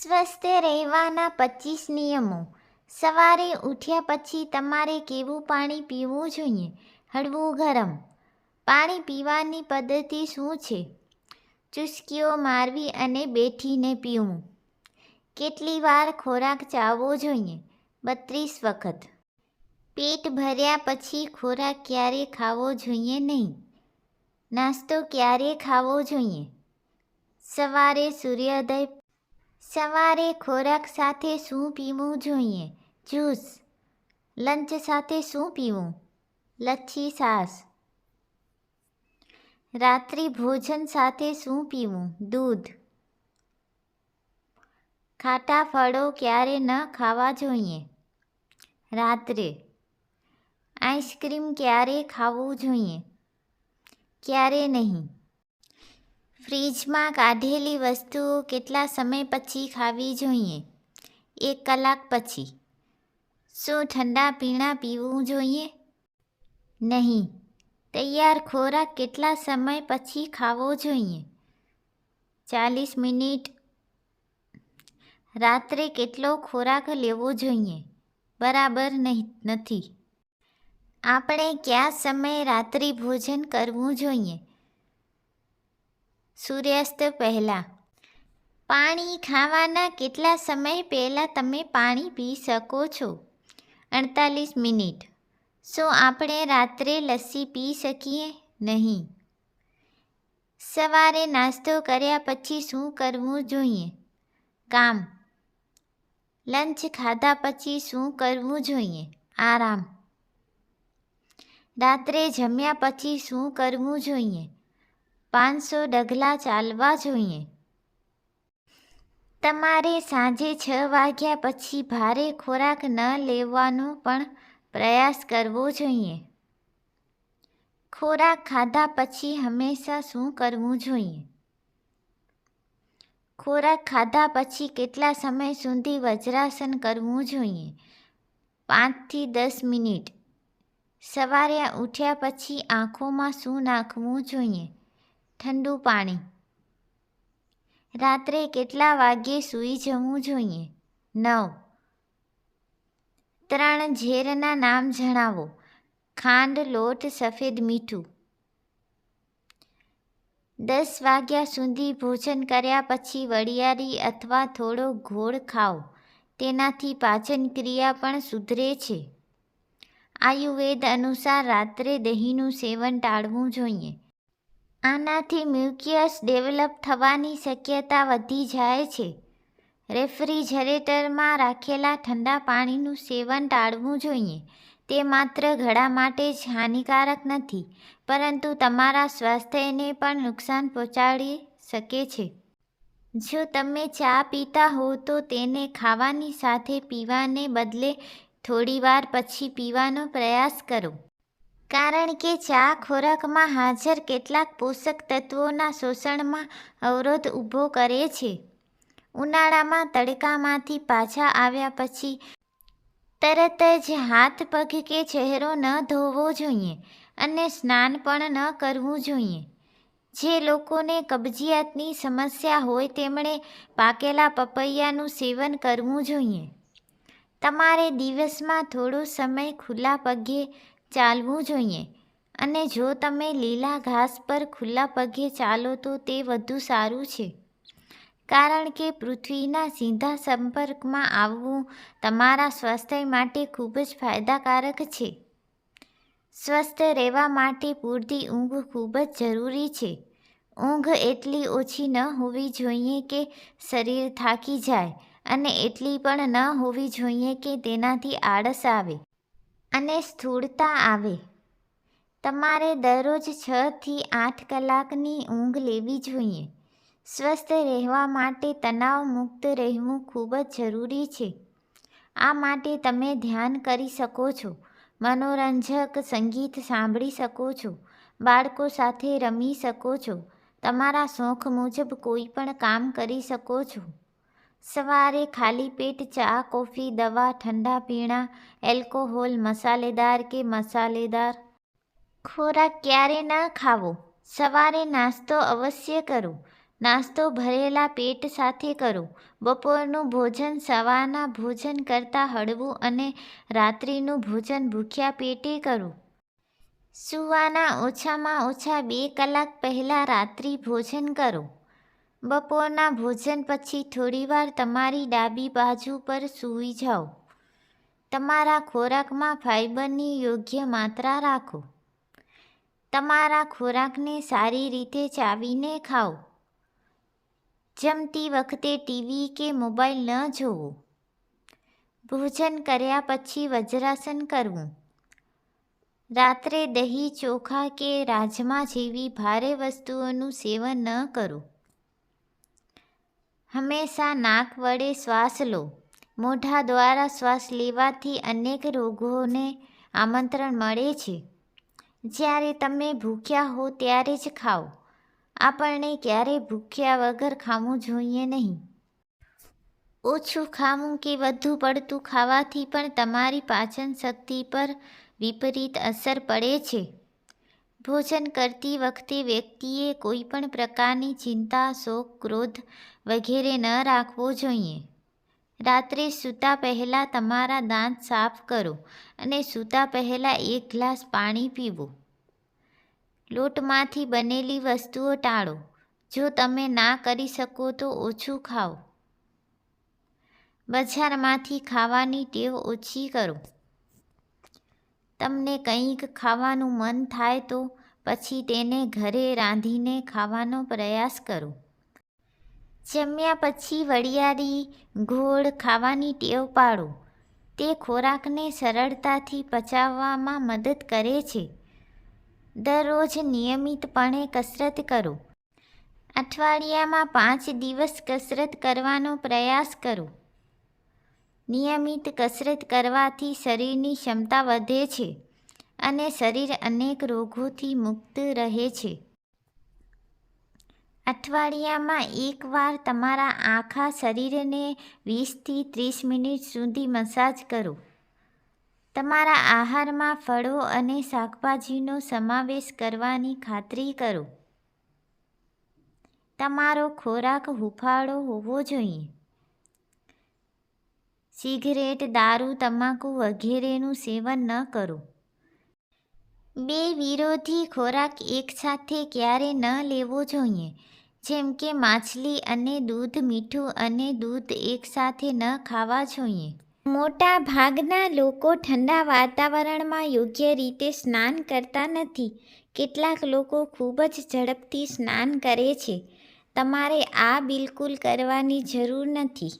સ્વસ્થ રહેવાના પચીસ નિયમો. સવારે ઉઠ્યા પછી તમારે કેવું પાણી પીવું જોઈએ? હળવું ગરમ. પાણી પીવાની પદ્ધતિ શું છે? ચુસ્કીઓ મારવી અને બેઠીને પીવું. કેટલી વાર ખોરાક ચાવવો જોઈએ? બત્રીસ વખત. પેટ ભર્યા પછી ખોરાક ક્યારે ખાવો જોઈએ નહીં? નાસ્તો ક્યારે ખાવો જોઈએ? સવારે સૂર્યોદય સવારે ખોરાક સાથે શું પીવું જોઈએ? જ્યુસ. લંચ સાથે શું પીવું? લચ્છી છાશ રાત્રિ ભોજન સાથે શું પીવું? દૂધ. ખાટા ફળો ક્યારે ન ખાવા જોઈએ? રાત્રે. આઈસ્ક્રીમ ક્યારે ખાવું જોઈએ? ક્યારે નહીં? ફ્રીજમાં કાઢેલી વસ્તુઓ કેટલા સમય પછી ખાવી જોઈએ? એક કલાક પછી. શું ઠંડા પીણા પીવું જોઈએ? નહીં. તૈયાર ખોરાક કેટલા સમય પછી ખાવો જોઈએ? ચાલીસ મિનિટ. રાત્રે કેટલો ખોરાક લેવો જોઈએ? બરાબર નહીં, નથી. આપણે કયા સમયે રાત્રિ ભોજન કરવું જોઈએ? સૂર્યાસ્ત પહેલાં. પાણી ખાવાના કેટલા સમય પહેલાં તમે પાણી પી શકો છો? અડતાલીસ મિનિટ. શું આપણે રાત્રે લસ્સી પી શકીએ? નહીં. સવારે નાસ્તો કર્યા પછી શું કરવું જોઈએ? કામ. લંચ ખાધા પછી શું કરવું જોઈએ? આરામ. રાત્રે જમ્યા પછી શું કરવું જોઈએ? પાંચસો ડગલા ચાલવા જોઈએ. તમારે સાંજે છ વાગ્યા પછી ભારે ખોરાક ન લેવાનો પણ પ્રયાસ કરવો જોઈએ. ખોરાક ખાધા પછી હંમેશા શું કરવું જોઈએ? ખોરાક ખાધા પછી કેટલા સમય સુધી વજ્રાસન કરવું જોઈએ? પાંચથી દસ મિનિટ. સવારે ઉઠ્યા પછી આંખોમાં શું નાખવું જોઈએ? ઠંડુ પાણી. રાત્રે કેટલા વાગ્યે સૂઈ જવું જોઈએ? નવ. ત્રણ ઝેરના નામ જણાવો. ખાંડ, લોટ, સફેદ મીઠું. દસ વાગ્યા સુધી ભોજન કર્યા પછી વડિયારી અથવા થોડો ઘોળ ખાઓ. તેનાથી પાચન ક્રિયા પણ સુધરે છે. આયુર્વેદ અનુસાર રાત્રે દહીંનું સેવન ટાળવું જોઈએ. આનાથી મ્યુકિયસ ડેવલપ થવાની શક્યતા વધી જાય છે. રેફ્રિજરેટરમાં રાખેલા ઠંડા પાણીનું સેવન ટાળવું જોઈએ. તે માત્ર ગળા માટે જ હાનિકારક નથી, પરંતુ તમારા સ્વાસ્થ્યને પણ નુકસાન પહોંચાડી શકે છે. જો તમે ચા પીતા હો તો તેને ખાવાની સાથે પીવાને બદલે થોડીવાર પછી પીવાનો પ્રયાસ કરો. કારણ કે ચા ખોરાકમાં હાજર કેટલાક પોષક તત્વોના શોષણમાં અવરોધ ઊભો કરે છે. ઉનાળામાં તડકામાંથી પાછા આવ્યા પછી તરત જ હાથ પગ કે ચહેરો ન ધોવો જોઈએ અને સ્નાન પણ ન કરવું જોઈએ. જે લોકોને કબજિયાતની સમસ્યા હોય તેમણે પાકેલા પપૈયાનું સેવન કરવું જોઈએ. તમારે દિવસમાં થોડો સમય ખુલ્લા પગે ચાલવું જોઈએ. અને જો તમે લીલા ઘાસ પર ખુલ્લા પગે ચાલો તો તે વધુ સારું છે. કારણ કે પૃથ્વીના સીધા સંપર્કમાં આવવું તમારા સ્વાસ્થ્ય માટે ખૂબ જ ફાયદાકારક છે. સ્વસ્થ રહેવા માટે પૂરતી ઊંઘ ખૂબ જ જરૂરી છે. ઊંઘ એટલી ઓછી ન હોવી જોઈએ કે શરીર થાકી જાય અને એટલી પણ ન હોવી જોઈએ કે તેનાથી આળસ આવે. અને સ્થૂળતા આવે. તમારે દરરોજ છથી આઠ કલાકની ઊંઘ લેવી જોઈએ. સ્વસ્થ રહેવા માટે તણાવ મુક્ત રહેવું ખૂબ જ જરૂરી છે. આ માટે તમે ધ્યાન કરી શકો છો. મનોરંજક સંગીત સાંભળી શકો છો. બાળકો સાથે રમી શકો છો. તમારા શોખ મુજબ કોઈ પણ કામ કરી શકો છો. સવારે ખાલી પેટ ચા, કોફી, દવા, ઠંડા પીણા, એલ્કોહોલ, મસાલેદાર કે મસાલેદાર? ખોરાક ક્યારે ના ખાવો? સવારે નાસ્તો અવશ્ય કરો. નાસ્તો ભરેલા પેટ સાથે કરો. બપોરનું ભોજન, સવારના ભોજન કરતાં હળવું અને રાત્રિનું ભોજન ભૂખ્યા પેટે કરો. સૂવાના ઓછામાં ઓછા બે કલાક પહેલાં રાત્રિ ભોજન કરો. બપોરના ભોજન પછી થોડીવાર તમારી ડાબી બાજુ પર સૂઈ જાઓ. તમારા ખોરાકમાં ફાઇબરની યોગ્ય માત્રા રાખો. તમારા ખોરાકને સારી રીતે ચાવીને ખાઓ. જમતી વખતે ટીવી કે મોબાઈલ ન જોવો ભોજન કર્યા પછી વજ્રાસન કરવું. રાત્રે દહીં ચોખા કે રાજમા જેવી ભારે વસ્તુઓનું સેવન ન કરો. હંમેશા નાક વડે શ્વાસ લો. મોઢા દ્વારા શ્વાસ લેવાથી અનેક રોગોને આમંત્રણ મળે છે. જ્યારે તમે ભૂખ્યા હો ત્યારે જ ખાઓ. આપણને ક્યારેય ભૂખ્યા વગર ખાવું જોઈએ નહીં. ઓછું ખાવું કે વધુ પડતું ખાવાથી પણ તમારી પાચન શક્તિ પર વિપરીત અસર પડે છે. ભોજન કરતી વખતે વ્યક્તિએ કોઈ પણ પ્રકારની ચિંતા, શોક, ક્રોધ વગેરે ન રાખવો જોઈએ. રાત્રે સૂતા પહેલાં તમારા દાંત સાફ કરો અને સૂતા પહેલાં એક ગ્લાસ પાણી પીવો. લોટમાંથી બનેલી વસ્તુઓ ટાળો. જો તમે ના કરી શકો તો ઓછું ખાઓ. બજારમાંથી ખાવાની ટેવ ઓછી કરો. તમને કંઈક ખાવાનું મન થાય તો પછી તેને ઘરે રાંધીને ખાવાનો પ્રયાસ કરો. જમ્યા પછી વરિયાળી ગોળ ખાવાની ટેવ પાડો. તે ખોરાકને સરળતાથી પચાવવામાં મદદ કરે છે. દરરોજ નિયમિતપણે કસરત કરો. અઠવાડિયામાં પાંચ દિવસ કસરત કરવાનો પ્રયાસ કરો. નિયમિત કસરત કરવાથી શરીરની ક્ષમતા વધે છે અને શરીર અનેક રોગોથી મુક્ત રહે છે. અઠવાડિયામાં એકવાર તમારા આખા શરીરને વીસથી ત્રીસ મિનિટ સુધી મસાજ કરો. તમારા આહારમાં ફળો અને શાકભાજીનો સમાવેશ કરવાની ખાતરી કરો. તમારો ખોરાક હુફાળો હોવો જોઈએ. સિગરેટ, દારૂ, તમાકુ વગેરેનું સેવન ન કરો. બે વિરોધી ખોરાક એકસાથે ક્યારે ન લેવો જોઈએ? જેમ કે માછલી અને દૂધ, મીઠું અને દૂધ એકસાથે ન ખાવા જોઈએ. મોટા ભાગના લોકો ઠંડા વાતાવરણમાં યોગ્ય રીતે સ્નાન કરતા નથી. કેટલાક લોકો ખૂબ જ ઝડપથી સ્નાન કરે છે. તમારે આ બિલકુલ કરવાની જરૂર નથી.